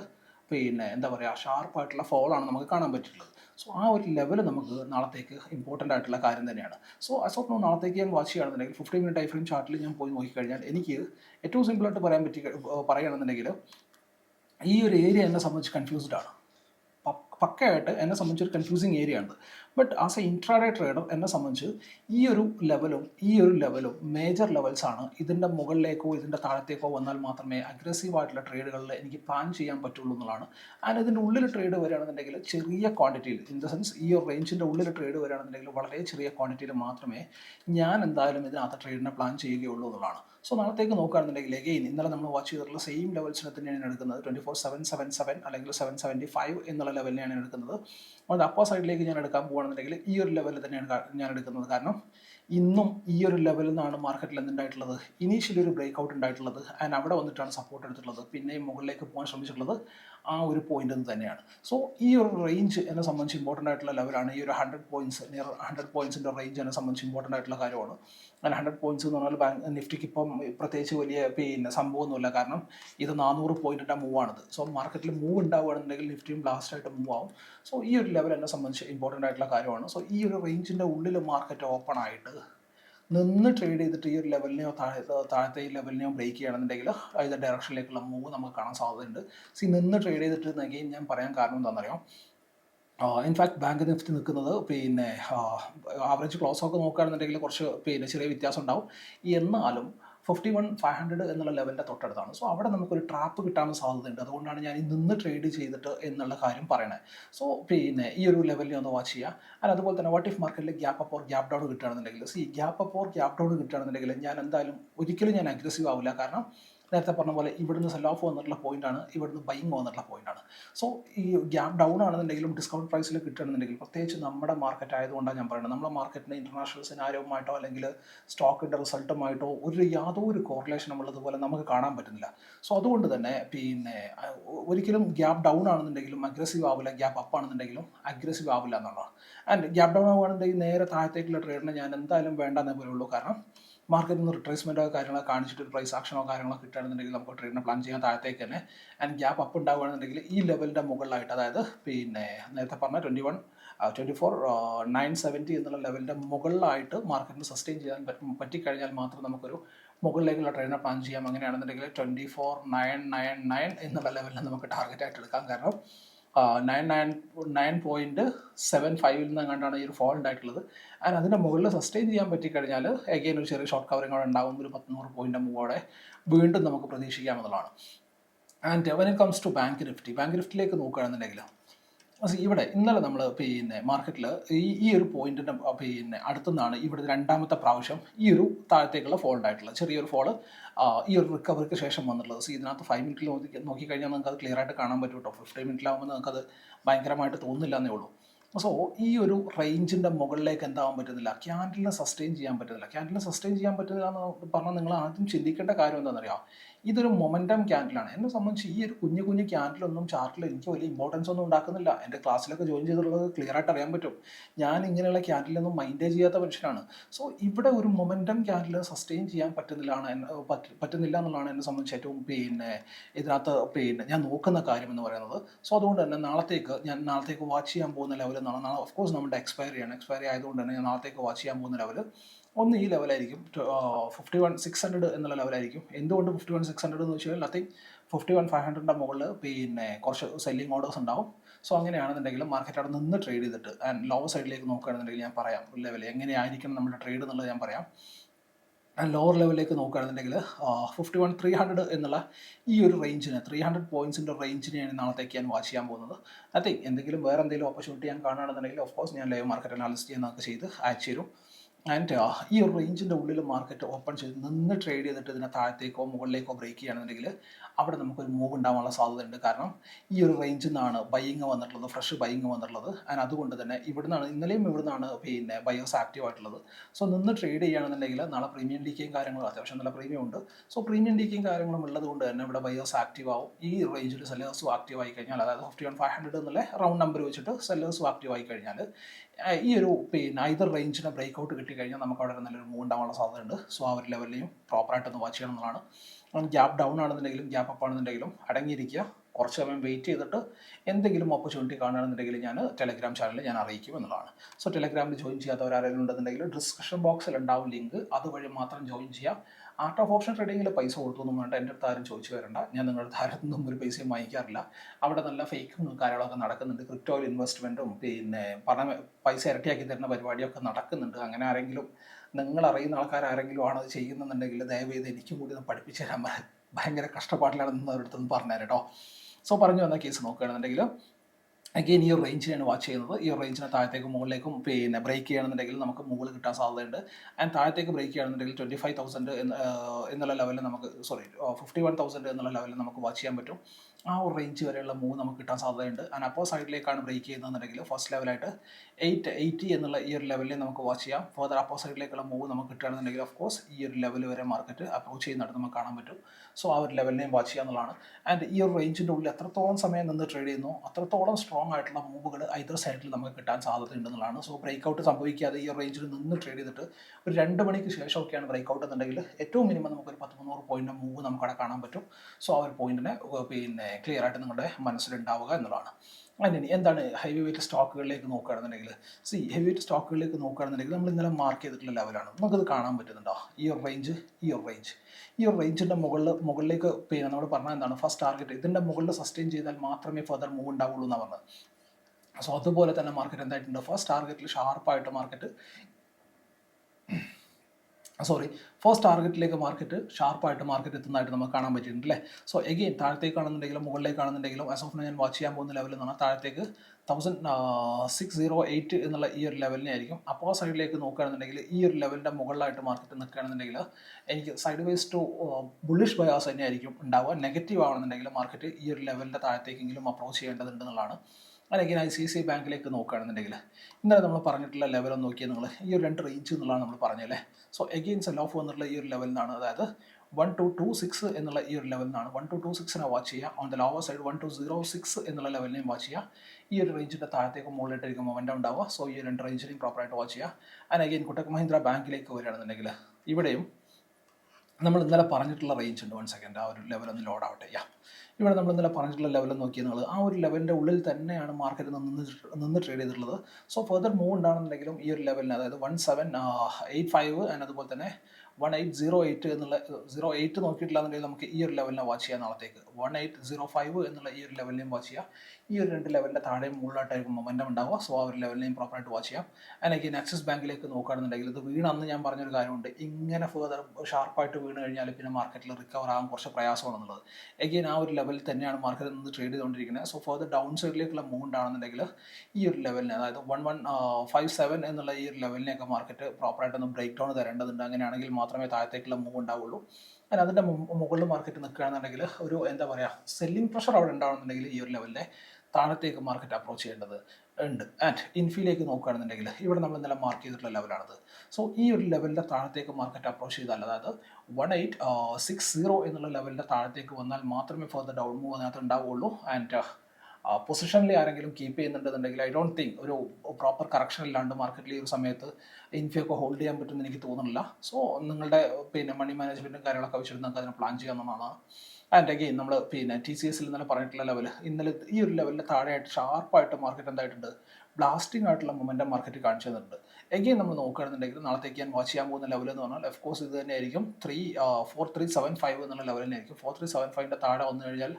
പിന്നെ എന്താ പറയുക ഷാർപ്പായിട്ടുള്ള ഫോളാണ് നമുക്ക് കാണാൻ പറ്റിയിട്ടുള്ളത്. സോ ആ ഒരു ലെവൽ നമുക്ക് നാളത്തേക്ക് ഇമ്പോർട്ടന്റ് ആയിട്ടുള്ള കാര്യം തന്നെയാണ്. സോ അസ് ഓഫ് നോ നാളത്തേക്ക് ഞാൻ വാച്ച് ചെയ്യുകയാണെന്നുണ്ടെങ്കിൽ ഫിഫ്റ്റി മിനിറ്റ് ടൈം ചാർട്ടിൽ ഞാൻ പോയി നോക്കിക്കഴിഞ്ഞാൽ എനിക്ക് ഏറ്റവും സിമ്പിളായിട്ട് പറയാൻ പറ്റി പറയുകയാണെന്നുണ്ടെങ്കിൽ ഈ ഒരു ഏരിയ എന്നെ സംബന്ധിച്ച് കൺഫ്യൂസ്ഡ് ആണ്. പക്കയായിട്ട് എന്നെ സംബന്ധിച്ച് ഒരു കൺഫ്യൂസിങ് ഏരിയ ആണ് but as a intraday trader എന്നെ സംബന്ധിച്ച് ഈ ഒരു ലെവലും ഈ ഒരു ലെവലും മേജർ ലെവൽസ് ആണ് ഇതിന്റെ മുകളിലേക്കോ ഇതിന്റെ താഴത്തേക്കോ വന്നാൽ മാത്രമേ അഗ്രസീവ് ആയിട്ടുള്ള ട്രേഡുകളിൽ എനിക്ക് പ്ലാൻ ചെയ്യാൻ പറ്റുള്ളൂ എന്നുള്ളതാണ്. ആൻഡ് ഇതിന്റെ ഉള്ളിൽ ട്രേഡ് വരികയാണെന്നുണ്ടെങ്കിൽ ചെറിയ ക്വാണ്ടിറ്റിയിൽ ഇൻ ദ സെൻസ് ഈ ഒരു റേഞ്ചിന്റെ ഉള്ളിൽ ട്രേഡ് വരികയാണെന്നുണ്ടെങ്കിൽ വളരെ ചെറിയ ക്വാണ്ടിറ്റിയിൽ മാത്രമേ ഞാൻ എന്തായാലും ഇതിനകത്ത് ട്രേഡിനെ പ്ലാൻ ചെയ്യുകയുള്ളൂ എന്നുള്ളതാണ്. സോ നാളത്തേക്ക് നോക്കുകയാണെന്നുണ്ടെങ്കിൽ എഗെയിൻ ഇന്നലെ നമ്മൾ വാച്ച് ചെയ്തിട്ടുള്ള സെയിം ലെവൽസിനെ തന്നെയാണ് എടുക്കുന്നത്. Twenty four seven seven seven അല്ലെങ്കിൽ സെവൻ സെവന്റി ഫൈവ് എന്നുള്ള ലെവലിനെയാണ് എടുക്കുന്നത്. അത് അപ്പർ സൈഡിലേക്ക് ഞാൻ എടുക്കാൻ പോകുകയാണെന്നുണ്ടെങ്കിൽ ഈ ഒരു ലെവലിൽ തന്നെയാണ് ഞാൻ എടുക്കുന്നത്. കാരണം ഇന്നും ഈ ഒരു ലെവലിൽ നിന്നാണ് മാർക്കറ്റിൽ എന്തുണ്ടായിട്ടുള്ളത്? ഇനീഷ്യലി ഒരു ബ്രേക്ക് ഔട്ട് ഉണ്ടായിട്ടുള്ളത്. ആൻഡ് അവിടെ വന്നിട്ടാണ് സപ്പോർട്ട് എടുത്തിട്ടുള്ളത്. പിന്നെയും മുകളിലേക്ക് പോകാൻ ശ്രമിച്ചിട്ടുള്ളത് ആ ഒരു പോയിന്റ് തന്നെയാണ്. സോ ഈ ഒരു റേഞ്ച് എന്നെ സംബന്ധിച്ച് ഇമ്പോർട്ടന്റ് ആയിട്ടുള്ള ലെവലാണ് ഈ ഒരു ഹൺഡ്രഡ് പോയിന്റ്സ് നിയർ ഹൺഡ്രഡ് പോയിന്റ്സിന്റെ റേഞ്ച് എന്നെ സംബന്ധിച്ച് ഇമ്പോർട്ടന്റ് ആയിട്ടുള്ള കാര്യമാണ്. അങ്ങനെ ഹൺഡ്രഡ് പോയിന്റ്സ് എന്ന് പറഞ്ഞാൽ ബാങ്ക് നിഫ്റ്റിക്ക് ഇപ്പം പ്രത്യേകിച്ച് വലിയ പിന്നെ സംഭവമൊന്നുമില്ല. കാരണം ഇത് നാനൂറ് പോയിന്റിന്റെ മൂവ് ആണിത്. സോ മാർക്കറ്റിൽ മൂവ് ഉണ്ടാവുകയാണെന്നുണ്ടെങ്കിൽ നിഫ്റ്റിയും ലാസ്റ്റ് ആയിട്ട് മൂവ് ആവും. സോ ഈ ഒരു ലെവൽ എന്നെ സംബന്ധിച്ച് ഇമ്പോർട്ടന്റ് ആയിട്ടുള്ള കാര്യമാണ്. സോ ഈ ഒരു റേഞ്ചിന്റെ ഉള്ളിൽ മാർക്കറ്റ് ഓപ്പൺ ആയിട്ട് നിന്ന് ട്രേഡ് ചെയ്തിട്ട് ഈ ഒരു ലെവലിനെയോ താഴെ താഴത്തെ ഈ ലെവലിനെയോ ബ്രേക്ക് ചെയ്യണമെന്നുണ്ടെങ്കിൽ അതിന്റെ ഡയറക്ഷനിലേക്കുള്ള മൂവ് നമുക്ക് കാണാൻ സാധ്യതയുണ്ട്. സി നിന്ന് ട്രേഡ് ചെയ്തിട്ട് അഗെയിൻ ഞാൻ പറയാൻ കാരണം എന്താണെന്നറിയാം? ഇൻഫാക്ട് ബാങ്ക് നിഫ്റ്റി നിൽക്കുന്നത് പിന്നെ ആവറേജ് ക്ലോസ് ഒക്കെ നോക്കുകയാണെന്നുണ്ടെങ്കിൽ കുറച്ച് പിന്നെ ചെറിയ വ്യത്യാസം ഉണ്ടാവും. എന്നാലും ഫിഫ്റ്റി വൺ ഫൈവ് ഹൺഡ്രഡ് എന്നുള്ള ലെവലിന്റെ തൊട്ടടുത്താണ്. സോ അവിടെ നമുക്കൊരു ട്രാപ്പ് കിട്ടാനുള്ള സാധ്യതയുണ്ട്. അതുകൊണ്ടാണ് ഞാൻ നിന്ന് ട്രേഡ് ചെയ്തിട്ട് എന്നുള്ള കാര്യം പറയണത് സോ പിന്നെ ഈ ഒരു ലെവലിൽ ഒന്ന് വാച്ച് ചെയ്യുക. അല്ല അതുപോലെ തന്നെ വാട്ട് ഇഫ് മാർക്കറ്റിൽ gap up or gap down കിട്ടുകയാണെന്നുണ്ടെങ്കിൽ see gap up or gap down കിട്ടുകയാണെന്നുണ്ടെങ്കിൽ ഞാൻ എന്തായാലും ഒരിക്കലും ഞാൻ അഗ്രസീവ് ആവില്ല. കാരണം നേരത്തെ പറഞ്ഞ പോലെ ഇവിടുന്ന് സെൽ ഓഫ് വന്നിട്ടുള്ള പോയിന്റാണ് ഇവിടുന്ന് ബൈങ് വന്നിട്ടുള്ള പോയിന്റാണ് സോ ഈ ഗ്യാപ് ഡൗൺ ആണെന്നുണ്ടെങ്കിലും ഡിസ്കൗണ്ട് പ്രൈസിൽ കിട്ടുകയാണെന്നുണ്ടെങ്കിൽ പ്രത്യേകിച്ച് നമ്മുടെ മാർക്കറ്റ് ആയതുകൊണ്ടാണ് ഞാൻ പറയുന്നത്. നമ്മുടെ മാർക്കറ്റിന് ഇന്റർനാഷണൽ സിനാരിയോമായിട്ടോ അല്ലെങ്കിൽ സ്റ്റോക്കിന്റെ റിസൾട്ടുമായിട്ടോ ഒരു യാതൊരു കോറിലേഷനും ഉള്ളതുപോലെ നമുക്ക് കാണാൻ പറ്റുന്നില്ല. സോ അതുകൊണ്ട് തന്നെ പിന്നെ ഒരിക്കലും ഗ്യാപ് ഡൗൺ ആണെന്നുണ്ടെങ്കിലും അഗ്രസീവ് ആവില്ല ഗ്യാപ്പ് അപ്പ് ആണെന്നുണ്ടെങ്കിലും അഗ്രസീവ് ആവില്ല എന്നുള്ളതാണ്. ആൻഡ് ഗ്യാപ് ഡൗൺ ആവുകയാണെന്നുണ്ടെങ്കിൽ നേരെ താഴത്തേക്കുള്ള ട്രേഡിനെ ഞാൻ എന്തായാലും വേണ്ടെന്നേ പോലെയുള്ളൂ കാരണം മാർക്കറ്റിൽ നിന്ന് റിട്രേസ്മെന്റോ കാര്യങ്ങളോ കാണിച്ചിട്ട് ഒരു പ്രൈസ് ആക്ഷനോ കാര്യങ്ങളോ കിട്ടുകയാണെന്നുണ്ടെങ്കിൽ നമുക്ക് ട്രേഡിനെ പ്ലാൻ ചെയ്യാൻ താഴത്തേക്ക് തന്നെ. ആൻഡ് ഗ്യാപ്പ് അപ്പ് ഉണ്ടാവുകയാണെന്നുണ്ടെങ്കിൽ ഈ ലെവലിന്റെ മുകളിലായിട്ട് അതായത് പിന്നെ നേരത്തെ പറഞ്ഞ twenty one twenty four nine seventy എന്നുള്ള ലെവലിന്റെ മുകളിലായിട്ട് മാർക്കറ്റിന് സസ്റ്റെയിൻ ചെയ്യാൻ പറ്റും പറ്റിക്കഴിഞ്ഞാൽ മാത്രം നമുക്കൊരു മുകളിലേക്കുള്ള ട്രെയിനെ പ്ലാൻ ചെയ്യാം. അങ്ങനെയാണെന്നുണ്ടെങ്കിൽ twenty four nine nine nine എന്നുള്ള ലെവലിൽ നമുക്ക് ടാർഗറ്റ് ആയിട്ട് എടുക്കാം. കാരണം nine nine nine point seven ഫൈവിൽ നിന്ന് കണ്ടാണ് ഈ ഒരു ഫോൾ ഉണ്ടായിട്ടുള്ളത്. ആൻഡ് അതിന്റെ മുകളിൽ സസ്റ്റെയിൻ ചെയ്യാൻ പറ്റിക്കഴിഞ്ഞാൽ എഗെയിൻ ഒരു ചെറിയ ഷോർട്ട് കവറിംഗ് അവിടെ ഉണ്ടാകും ഒരു പത്തുനൂറ് പോയിന്റ് മൂവോടെ വീണ്ടും നമുക്ക് പ്രതീക്ഷിക്കാമെന്നുള്ളതാണ്. And when it comes to Bank Nifty Bank നിഫ്റ്റിയിലേക്ക് നോക്കുകയാണെന്നുണ്ടെങ്കിൽ ഇവിടെ ഇന്നലെ നമ്മൾ പിന്നെ മാർക്കറ്റിൽ ഈ ഈ ഒരു പോയിന്റിന്റെ പിന്നെ അടുത്തുനിന്നാണ് ഇവിടെ രണ്ടാമത്തെ പ്രാവശ്യം ഈ ഒരു താഴത്തേക്കുള്ള ഫോൾ ഉണ്ടായിട്ടുള്ളത്. ചെറിയൊരു ഫോൾ ഈ ഒരു റിക്കവറിക്ക് ശേഷം വന്നിട്ടുള്ളത്. സോ ഇതിനകത്ത് ഫൈവ് മിനിറ്റിൽ നോക്കി നോക്കിക്കഴിഞ്ഞാൽ നിങ്ങൾക്ക് അത് ക്ലിയർ ആയിട്ട് കാണാൻ പറ്റും കേട്ടോ ഫിഫ്റ്റീൻ നമുക്ക് അത് ഭയങ്കരമായിട്ട് തോന്നുന്നില്ല എന്നേ ഉള്ളൂ. സോ ഈ ഒരു റേഞ്ചിന്റെ മുകളിലേക്ക് എന്താവാൻ പറ്റുന്നില്ല? ക്യാൻഡിലിനെ സസ്റ്റെയിൻ ചെയ്യാൻ പറ്റുന്നില്ല. ക്യാൻഡിലിനെ സസ്റ്റെയിൻ ചെയ്യാൻ പറ്റുന്നില്ല എന്ന് പറഞ്ഞാൽ നിങ്ങൾ ആദ്യം ചിന്തിക്കേണ്ട കാര്യം എന്താണെന്നറിയാം? ഇതൊരു മൊമെന്റം ക്യാൻഡിലാണ് എന്നെ സംബന്ധിച്ച് ഈ ഒരു കുഞ്ഞു കുഞ്ഞു ക്യാൻഡിലൊന്നും ചാർട്ടിൽ എനിക്ക് വലിയ ഇമ്പോർട്ടൻസ് ഒന്നും ഉണ്ടാക്കുന്നില്ല. എന്റെ ക്ലാസ്സിലൊക്കെ ജോയിൻ ചെയ്തിട്ടുള്ളത് ക്ലിയർ ആയിട്ട് അറിയാൻ പറ്റും. ഞാൻ ഇങ്ങനെയുള്ള ക്യാൻഡിലൊന്നും മൈൻഡേ ചെയ്യാത്ത മനുഷ്യനാണ്. സോ ഇവിടെ ഒരു മൊമെന്റം ക്യാൻഡിൽ സസ്റ്റെയിൻ ചെയ്യാൻ പറ്റുന്നില്ലാണ് പറ്റുന്നില്ല എന്നുള്ളതാണ് എന്നെ സംബന്ധിച്ച് ഏറ്റവും പിന്നെ ഇതിനകത്ത് പിന്നെ ഞാൻ നോക്കുന്ന കാര്യം എന്ന് പറയുന്നത്. സോ അതുകൊണ്ട് തന്നെ നാളത്തേക്ക് ഞാൻ നാളത്തേക്ക് വാച്ച് ചെയ്യാൻ പോകുന്ന ലെവൽ എന്നാണ്. നാളെ ഓഫ് കോഴ്സ് നമ്മുടെ എക്സ്പയറി ആണ് എക്സ്പയറി ആയതുകൊണ്ട് തന്നെ ഞാൻ നാളത്തേക്ക് വാച്ച് ചെയ്യാൻ പോകുന്ന ലെവൽ ഒന്ന് ഈ ലെവലായിരിക്കും. ഫിഫ്റ്റി വൺ സിക്സ് ഹൺഡ്രഡ് എന്നുള്ള ലെവലായിരിക്കും. എന്തുകൊണ്ട് ഫിഫ്റ്റി വൺ സിക്സ് ഹൺഡ്രഡ് എന്ന് വെച്ചാൽ നത്തിങ് ഫിഫ്റ്റി വൺ ഫൈവ് ഹൺഡ്രഡിന്റെ മുകളിൽ പിന്നെ കുറച്ച് സെല്ലിംഗ് ഓർഡേഴ്സ് ഉണ്ടാവും. സോ അങ്ങനെയാണെന്നുണ്ടെങ്കിൽ മാർക്കറ്റ് അവിടെ നിന്ന് ട്രേഡ് ചെയ്തിട്ട് ആൻഡ് ലോവർ സൈഡിലേക്ക് നോക്കുകയാണെന്നുണ്ടെങ്കിൽ ഞാൻ പറയാം ലെവൽ എങ്ങനെയായിരിക്കണം നമ്മുടെ ട്രേഡ് എന്നുള്ളത് ഞാൻ പറയാം. ആൻഡ് ലോവർ ലെവലിലേക്ക് നോക്കുകയാണെന്നുണ്ടെങ്കിൽ ഫിഫ്റ്റി വൺ ത്രീ ഹൺഡ്രഡ് എന്നുള്ള ഈ ഒരു റേഞ്ചിന് ത്രീ ഹൺഡ്രഡ് പോയിൻസിന്റെ റേഞ്ചിനെയാണ് നാളത്തേക്ക് ഞാൻ വാച്ച് ചെയ്യാൻ പോകുന്നത്. ഐ തിങ്ക് എന്തെങ്കിലും വേറെ എന്തെങ്കിലും ഓപ്പർച്യൂണിറ്റി ഞാൻ കാണുകയാണെന്നുണ്ടെങ്കിൽ ഓഫ് കോഴ്സ് ഞാൻ ലൈവ് മാർക്കറ്റ് അനാലിസിസ് ചെയ്യുന്നതൊക്കെ ചെയ്ത് അയച്ചു തരും ആൻഡ് ഈ ഒരു റേഞ്ചിന്റെ ഉള്ളിൽ മാർക്കറ്റ് ഓപ്പൺ ചെയ്ത് നിന്ന് ട്രേഡ് ചെയ്തിട്ട് ഇതിനെ താഴത്തേക്കോ മുകളിലേക്കോ ബ്രേക്ക് ചെയ്യുകയാണെന്നുണ്ടെങ്കിൽ അവിടെ നമുക്കൊരു മൂവ് ഉണ്ടാവാനുള്ള സാധ്യതയുണ്ട്. കാരണം ഈ ഒരു റേഞ്ചിൽ നിന്നാണ് ബൈയിങ് വന്നിട്ടുള്ളത് ഫ്രഷ് ബൈയിങ് വന്നിട്ടുള്ളത്. ആൻഡ് അതുകൊണ്ട് തന്നെ ഇവിടുന്നാണ് ഇന്നലെയും ഇവിടുന്നാണ് പിന്നെ ബയോസ് ആക്റ്റീവ് ആയിട്ടുള്ളത്. സോ നിന്ന് ട്രേഡ് ചെയ്യുകയാണെന്നുണ്ടെങ്കിൽ നാളെ പ്രീമിയം ഡിക്കയും കാര്യങ്ങളും അത്യാവശ്യം നല്ല പ്രീമിയം ഉണ്ട്. സോ പ്രീമിയം ഡിക്കയും കാര്യങ്ങളും ഉള്ളത് കൊണ്ട് തന്നെ ഇവിടെ ബയോസ് ആക്റ്റീവ് ആവും. ഈ റേഞ്ചിൽ സെല്ലേഴ്സും ആക്റ്റീവ് ആയി കഴിഞ്ഞാൽ അതായത് ഫിഫ്റ്റി വൺ ഫൈവ് ഹൺഡ്രഡ് എന്നുള്ള റൗണ്ട് നമ്പർ വെച്ചിട്ട് സെല്ലേഴ്സും ആക്റ്റീവ് ആയി കഴിഞ്ഞാൽ ഈ ഒരു പിന്നെ ഐതർ റേഞ്ചിന് ബ്രേക്ക് ഔട്ട് കിട്ടിക്കഴിഞ്ഞാൽ നമുക്ക് അവിടെ നല്ലൊരു മൂവ് ഉണ്ടാവാനുള്ള സാധ്യതയുണ്ട്. സോ ആ ഒരു ലെവലിലെയും പ്രോപ്പറായിട്ടൊന്ന് വാച്ച് ചെയ്യണം എന്നുള്ളതാണ്. ഗ്യാപ്പ് ഡൗൺ ആണെന്നുണ്ടെങ്കിലും ഗ്യാപ്പ് അപ്പ് ആണെന്നുണ്ടെങ്കിലും അടങ്ങിയിരിക്കുക. കുറച്ച് സമയം വെയിറ്റ് ചെയ്തിട്ട് എന്തെങ്കിലും ഓപ്പർച്യൂണിറ്റി കാണുകയാണെന്നുണ്ടെങ്കിൽ ഞാൻ ടെലഗ്രാം ചാനലിൽ ഞാൻ അറിയിക്കും എന്നുള്ളതാണ്. സോ ടെലഗ്രാമിൽ ജോയിൻ ചെയ്യാത്തവരാരെങ്കിലും ഉണ്ടെന്നുണ്ടെങ്കിൽ ഡിസ്ക്രിപ്ഷൻ ബോക്സിൽ ഉണ്ടാവും ലിങ്ക് അതുവഴി മാത്രം ജോയിൻ ചെയ്യാം ആർട്ട് ഓഫ് ഓപ്ഷൻ ട്രേഡിങ്ങിൽ പൈസ കൊടുത്തൊന്നും വേണ്ട എന്റെ അടുത്ത് ആരും ചോദിച്ചു വരണ്ട. ഞാൻ നിങ്ങളുടെ താരത്തു നിന്നും ഒരു പൈസയും വാങ്ങിക്കാറില്ല. അവിടെ നല്ല ഫേക്കും കാര്യങ്ങളൊക്കെ നടക്കുന്നുണ്ട്. ക്രിപ്റ്റോയിൽ ഇൻവെസ്റ്റ്മെന്റും പിന്നെ പണം പൈസ ഇരട്ടിയാക്കി തരുന്ന പരിപാടിയൊക്കെ നടക്കുന്നുണ്ട്. അങ്ങനെ ആരെങ്കിലും നിങ്ങൾ അറിയുന്ന ആൾക്കാർ ആരെങ്കിലും ആണ് അത് ചെയ്യുന്നുണ്ടെങ്കിൽ ദയവേത് എനിക്കും കൂടി ഒന്ന് പഠിപ്പിച്ചു തരാൻ ഭയങ്കര കഷ്ടപ്പാടിലാണ് നിന്ന് അവരുടെ അടുത്ത് പറഞ്ഞു കേട്ടോ. സോ പറഞ്ഞു വന്ന കേസ് നോക്കുകയാണെന്നുണ്ടെങ്കിൽ അഗെയിൻ ഈ ഒരു റേഞ്ചിനാണ് വാച്ച് ചെയ്യുന്നത്. ഈ താഴത്തേക്ക് താഴത്തേക്കും മുകളിലേക്കും പിന്നെ ബ്രേക്ക് ചെയ്യണമെന്നുണ്ടെങ്കിൽ നമുക്ക് മുകളിൽ കിട്ടാൻ സാധ്യതയുണ്ട്. ആൻഡ് താഴത്തേക്ക് ബ്രേക്ക് ചെയ്യണമെന്നുണ്ടെങ്കിൽ ട്വന്റി ഫൈവ് തൗസൻഡ് എന്നുള്ള ലെവലിൽ നമുക്ക് സോറി ഫിഫ്റ്റി വൺ തൗസൻഡ് എന്നുള്ള ലെവലിൽ നമുക്ക് വാച്ച് ചെയ്യാൻ പറ്റും. ആ ഒരു റേഞ്ച് വരെയുള്ള മൂവ് നമുക്ക് കിട്ടാൻ സാധ്യതയുണ്ട്. ആൻഡ് അപ്പോ സൈഡിലേക്കാണ് ബ്രേക്ക് ചെയ്യുന്നതെന്നുണ്ടെങ്കിൽ ഫസ്റ്റ് ലെവലായിട്ട് എയ്റ്റ് എയ്റ്റി എന്നുള്ള ഈ ഒരു ലെവലിൽ നമുക്ക് വാച്ച് ചെയ്യാം. ഫർദർ അപ്പോ സൈഡിലേക്കുള്ള മൂവ് നമുക്ക് കിട്ടുകയാണെന്നുണ്ടെങ്കിൽ ഓഫ് കോഴ്സ് ഈ ഒരു ലെവൽ വരെ മാർക്കറ്റ് അപ്രോച്ച് ചെയ്യുന്നിടത്ത് നമുക്ക് കാണാൻ പറ്റും. സോ ആ ഒരു ലെവലിനെയും വാച്ച് ചെയ്യുക എന്നുള്ളതാണ് ആൻഡ് ഈ ഒരു റേഞ്ചിന്റെ ഉള്ളിൽ എത്രത്തോളം സമയം നിന്ന് ട്രേഡ് ചെയ്യുന്നു അത്രത്തോളം സ്ട്രോങ് ആയിട്ടുള്ള മൂവുകൾ ഐതർ സൈഡിൽ നമുക്ക് കിട്ടാൻ സാധ്യതയുണ്ട് എന്നുള്ളതാണ് സോ ബ്രേക്ക് ഔട്ട് സംഭവിക്കാതെ ഈ ഒരു റേഞ്ചിൽ നിന്ന് ട്രേഡ് ചെയ്തിട്ട് ഒരു രണ്ട് മണിക്ക് ശേഷമൊക്കെയാണ് ബ്രേക്ക് ഔട്ട് എന്നുണ്ടെങ്കിൽ ഏറ്റവും മിനിമം നമുക്കൊരു പത്ത് മുന്നൂറ് പോയിന്റ് മൂവ് നമുക്ക് അവിടെ കാണാൻ പറ്റും. സോ ആ ഒരു പോയിന്റിനെ പിന്നെ ക്ലിയർ ആയിട്ട് നിങ്ങളുടെ മനസ്സിലുണ്ടാവുക എന്നുള്ളതാണ്. അതിന് എന്താണ് ഹെവി വെയിറ്റ് സ്റ്റോക്കുകളിലേക്ക് നോക്കുകയാണെന്നുണ്ടെങ്കിൽ സി ഹെവി വെയിറ്റ് സ്റ്റോക്കുകളിലേക്ക് നോക്കുകയാണെന്നുണ്ടെങ്കിൽ നമ്മൾ ഇന്നലെ മാർക്ക് ചെയ്തിട്ടുള്ള ലെവലാണ് നമുക്കത് കാണാൻ പറ്റുന്നുണ്ടോ? ഈ ഒരു റേഞ്ച് ഈ ഒരു റേഞ്ച് ഈ ഒരു റേഞ്ചിന്റെ മുകളിൽ മുകളിലേക്ക് പിന്നെ നമ്മൾ പറഞ്ഞാൽ എന്താണ്? ഫസ്റ്റ് ടാർഗറ്റ് ഇതിന്റെ മുകളിൽ സസ്റ്റെയിൻ ചെയ്താൽ മാത്രമേ ഫർദർ മൂവ് ഉണ്ടാവുള്ളൂ എന്നാണ് പറഞ്ഞത്. സോ അതുപോലെ തന്നെ മാർക്കറ്റ് എന്തായിട്ടുണ്ട്? ഫസ്റ്റ് ടാർഗറ്റിൽ ഷാർപ്പായിട്ട് മാർക്കറ്റ് സോറി ഫസ്റ്റ് ടാർഗറ്റിലേക്ക് മാർക്കറ്റ് ഷാർപ്പായിട്ട് മാർക്കറ്റ് എത്തുന്നതായിട്ട് നമുക്ക് കാണാൻ പറ്റിയിട്ടുണ്ട് അല്ലേ? സോ എഗെയിൻ താഴത്തേക്ക് കാണുന്നുണ്ടെങ്കിലും മുകളിലേക്ക് കാണുന്നുണ്ടെങ്കിലും ആസ് ഓഫ് ഞാൻ വാച്ച് ചെയ്യാൻ പോകുന്ന ലെവലിൽ നിന്നാണ് താഴത്തേക്ക് തൗസൻഡ് സിക്സ് സീറോ എയ്റ്റ് എന്നുള്ള ഈ ഒരു ലെവലിനെ ആയിരിക്കും. അപ്പോൾ സൈഡിലേക്ക് നോക്കുകയാണെന്നുണ്ടെങ്കിൽ ഈ ഒരു ലെവലിന്റെ മുകളിലായിട്ട് മാർക്കറ്റ് നിൽക്കുകയാണെന്നുണ്ടെങ്കിൽ എനിക്ക് side wise to bullish bias തന്നെ ആയിരിക്കും ഉണ്ടാവുക. നെഗറ്റീവ് ആണെന്നുണ്ടെങ്കിൽ മാർക്കറ്റ് ഈ ഒരു ലെവലിന്റെ താഴത്തേക്കെങ്കിലും അപ്രോച്ച് ചെയ്യേണ്ടതുണ്ട് എന്നുള്ളതാണ്. അല്ലെങ്കിൽ ഐ സി സി ബാങ്കിലേക്ക് നോക്കുകയാണെന്നുണ്ടെങ്കിൽ ഇന്നലെ നമ്മൾ പറഞ്ഞിട്ടുള്ള ലെവൽ ഒന്ന് നോക്കിയാൽ നിങ്ങൾ ഈ ഒരു രണ്ട് റേഞ്ച് എന്നുള്ളതാണ് നമ്മൾ പറഞ്ഞല്ലേ സോ എഗെയിൻ സെൽ ഓഫ് വന്നിട്ടുള്ള ഈ ഒരു ലെവലിൽ നിന്നാണ് അതായത് വൺ ടു ടു സിക്സ് എന്നുള്ള ഈ ഒരു ലെവലിൽ നിന്നാണ് വൺ ടു ടു സിക്സിനെ വാച്ച് ചെയ്യുക. On the lower side one two zero six എന്നുള്ള ലെവലിനെയും വാച്ച് ചെയ്യുക. ഈ ഒരു റേഞ്ചിന്റെ താഴത്തേക്ക് മുകളിലിട്ടിരിക്കും മൊമെന്റ് ഉണ്ടാവുക. സോ ഈ രണ്ട് റേഞ്ചിനെയും പ്രോപ്പറായിട്ട് വാച്ച് ചെയ്യുക. ആൻഡ് അഗെയിൻ കുട്ടക് മഹീന്ദ്ര ബാങ്കിലേക്ക് വരികയാണെന്നുണ്ടെങ്കിൽ ഇവിടെയും നമ്മൾ ഇന്നലെ പറഞ്ഞിട്ടുള്ള റേഞ്ച് ഉണ്ട്. വൺ സെക്കൻഡ് ആ ഒരു ലെവൽ ഒന്ന് ലോഡ് ആവട്ടെ യാ ഇവിടെ നമ്മൾ ഇന്നലെ പറഞ്ഞിട്ടുള്ള ലെവൽ നോക്കിയാൽ നിങ്ങൾ ആ ഒരു ലെവലിന്റെ ഉള്ളിൽ തന്നെയാണ് മാർക്കറ്റ് നിന്ന് നിന്ന് ട്രേഡ് ചെയ്തിട്ടുള്ളത്. സോ ഫെർദർ മൂവ് ഉണ്ടാണെന്നുണ്ടെങ്കിലും ഈ ഒരു ലെവലിന് അതായത് one seven eight five and അതുപോലെ തന്നെ വൺ എയ്റ്റ് സീറോ എയ്റ്റ് എന്നുള്ള സീറോ എയ്റ്റ് നോക്കിയിട്ടില്ലാന്നുണ്ടെങ്കിൽ നമുക്ക് ഈ ഒരു ലെവലിനെ വാച്ച് ചെയ്യാം നാളത്തേക്ക്. വൺ എയ്റ്റ് സീറോ ഫൈവ് എന്നുള്ള ഈ ഒരു ലെവലിനെയും വാച്ച് ചെയ്യാം. ഈ ഒരു രണ്ട് ലെവലിന്റെ താഴെയും മുകളിലായിട്ടായിരിക്കും മൊമെന്റം ഉണ്ടാവുക. സോ ആ ഒരു ലെവലിനെയും പ്രോപ്പറായിട്ട് വാച്ച് ചെയ്യാം. എനിക്ക് ആക്സിസ് ബാങ്കിലേക്ക് നോക്കുകയാണെന്നുണ്ടെങ്കിൽ ഇത് വീണെന്ന് ഞാൻ പറഞ്ഞൊരു കാര്യമുണ്ട്. ഇങ്ങനെ ഫെർദർ ഷാർപ്പായിട്ട് വീണ് കഴിഞ്ഞാൽ പിന്നെ മാർക്കറ്റിൽ റിക്കവർ ആകാൻ കുറച്ച് പ്രയാസമാണെന്നുള്ളത്. എഗെയിൻ ആ ഒരു ലെവലിൽ തന്നെയാണ് മാർക്കറ്റ് നിന്ന് ട്രേഡ് ചെയ്തുകൊണ്ടിരിക്കുന്നത്. സോ ഫെർദർ ഡൗൺ സൈഡിലേക്കുള്ള മൂവ് ഉണ്ടാണെന്നുണ്ടെങ്കിൽ ഈ ഒരു ലെവലിന് അതായത് വൺ വൺ ഫൈവ് സെവൻ എന്നുള്ള ഈ ഒരു ലെവലിനെയൊക്കെ മാർക്കറ്റ് പ്രോപ്പറായിട്ടൊന്ന് ബ്രേക്ക് ഡൗൺ തരേണ്ടതുണ്ട്. അങ്ങനെയാണെങ്കിൽ മാത്രമേ താഴത്തേക്കുള്ള മൂവ് ഉണ്ടാവുള്ളൂ. അതിന് അതിന്റെ മുകളിൽ മാർക്കറ്റ് നിൽക്കുകയാണെന്നുണ്ടെങ്കിൽ ഒരു എന്താ പറയുക സെല്ലിംഗ് പ്രഷർ അവിടെ ഉണ്ടാവണമെന്നുണ്ടെങ്കിൽ ഈ ഒരു ലെവലിലെ താഴത്തേക്ക് മാർക്കറ്റ് അപ്രോച്ച് ചെയ്യേണ്ടത് ഉണ്ട്. ആൻഡ് ഇൻഫിയിലേക്ക് നോക്കുകയാണെന്നുണ്ടെങ്കിൽ ഇവിടെ നമ്മൾ ഇന്നലെ മാർക്ക് ചെയ്തിട്ടുള്ള ലെവലാണത് സോ ഈ ഒരു ലെവലിന്റെ താഴത്തേക്ക് മാർക്കറ്റ് അപ്രോച്ച് ചെയ്താൽ അതായത് വൺ എയ്റ്റ് സിക്സ് സീറോ എന്നുള്ള ലെവലിന്റെ താഴത്തേക്ക് വന്നാൽ മാത്രമേ ഫർദർ ഡൗൺ മൂവ് അതിനകത്ത് ഉണ്ടാവുള്ളൂ. ആൻഡ് പൊസിഷനിൽ ആരെങ്കിലും കീപ്പ് ചെയ്യുന്നുണ്ടെന്നുണ്ടെങ്കിൽ ഐ ഡോണ്ട് തിങ്ക് ഒരു പ്രോപ്പർ കറക്ഷൻ ഇല്ലാണ്ട് മാർക്കറ്റിൽ ഈ ഒരു സമയത്ത് ഇൻഫിയൊക്കെ ഹോൾഡ് ചെയ്യാൻ പറ്റുമെന്ന് എനിക്ക് തോന്നുന്നില്ല. സോ നിങ്ങളുടെ പിന്നെ മണി മാനേജ്മെന്റും കാര്യങ്ങളൊക്കെ വെച്ചിട്ട് നിങ്ങൾക്ക് അതിനെ പ്ലാൻ ചെയ്യാവുന്നതാണ്. ആൻഡ് അഗെയിൻ നമ്മൾ പിന്നെ ടി സി എസിൽ ഇന്നലെ പറഞ്ഞിട്ടുള്ള ലെവൽ ഇന്നലെ ഈ ഒരു ലെവലിൽ താഴെയായിട്ട് ഷാർപ്പായിട്ട് മാർക്കറ്റ് എന്തായിട്ടുണ്ട്? ബ്ലാസ്റ്റിംഗ് ആയിട്ടുള്ള മൊമെന്റം മാർക്കറ്റ് കാണിച്ചു തന്നിട്ടുണ്ട്. എഗെയിൻ നമ്മൾ നോക്കുകയാണെന്നുണ്ടെങ്കിൽ നാളത്തേക്ക് ഞാൻ വാച്ച് ചെയ്യാൻ പോകുന്ന ലെവൽ എന്ന് പറഞ്ഞാൽ കോഴ്സ് ഇത് തന്നെയായിരിക്കും. Three four three seven five എന്നുള്ള ലെവൽ തന്നെയായിരിക്കും. ഫോർ ത്രീ സെവൻ ഫൈവിന്റെ താഴെ വന്നു കഴിഞ്ഞാൽ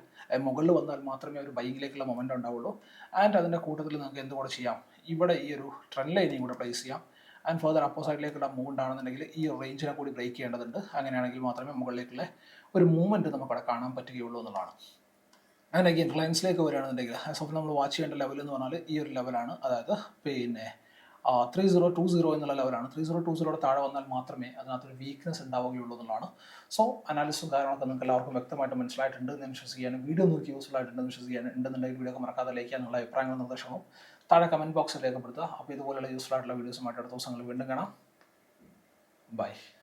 മുകളിൽ വന്നാൽ മാത്രമേ ഒരു ബൈങ്ങിലേക്കുള്ള മൊമെന്റ് ഉണ്ടാവുള്ളൂ. ആൻഡ് അതിന്റെ കൂട്ടത്തിൽ നമുക്ക് എന്തുകൂടെ ചെയ്യാം? ഇവിടെ ഈ ഒരു ട്രെൻഡ് ലൈനിങ് കൂടെ പ്ലേസ് ചെയ്യാം. ആൻഡ് ഫർദർ അപ്പോസൈഡിലേക്കുള്ള മൂവ്മെന്റ് മൂവ് ഉണ്ടാണെന്നുണ്ടെങ്കിൽ ഈ റേഞ്ചിനെ കൂടി ബ്രേക്ക് ചെയ്യേണ്ടതുണ്ട്. അങ്ങനെയാണെങ്കിൽ മാത്രമേ മുകളിലേക്കുള്ള ഒരു മൂവ്മെന്റ് നമുക്കവിടെ കാണാൻ പറ്റുകയുള്ളൂ എന്നുള്ളതാണ്. അങ്ങനെ അഗെയിൻ റിലയൻസിലേക്ക് വരികയാണെന്നുണ്ടെങ്കിൽ ആസ് ഓഫ് നമ്മൾ വാച്ച് ചെയ്യേണ്ട ലെവൽ എന്ന് പറഞ്ഞാൽ ഈ ഒരു ലെവലാണ് അതായത് പിന്നെ ത്രീ സീറോ ടു സീറോ എന്നുള്ള ലെവലാണ്. ത്രീ സീറോ ടു സീറോയുടെ താഴെ വന്നാൽ മാത്രമേ അതിനകത്തൊരു വീക്ക്നെസ് ഉണ്ടാവുകയുള്ളൂ എന്നുള്ളതാണ്. സോ അനാലിസും കാര്യങ്ങളൊക്കെ നിങ്ങൾക്ക് എല്ലാവർക്കും വ്യക്തമായിട്ട് മനസ്സിലായിട്ടുണ്ട് എന്ന് വിശ്വസിക്കാനും വീഡിയോ നോക്കി യൂസ്ഫുൾ ആയിട്ടുണ്ടെന്ന് വിശ്വസിക്കാൻ ഉണ്ടെന്നുണ്ടെങ്കിൽ വീഡിയോ ഒക്കെ മറക്കാതെ ലൈക്ക് എന്നുള്ള അഭിപ്രായങ്ങളും നിർദ്ദേശങ്ങളും താഴെ കമന്റ് ബോക്സിൽ രേഖപ്പെടുത്തുക. അപ്പോൾ ഇതുപോലെയുള്ള യൂസ്ഫുൾ ആയിട്ടുള്ള വീഡിയോസുമായിട്ട് അടുത്ത ദിവസങ്ങൾ വീണ്ടും കാണാം. ബൈ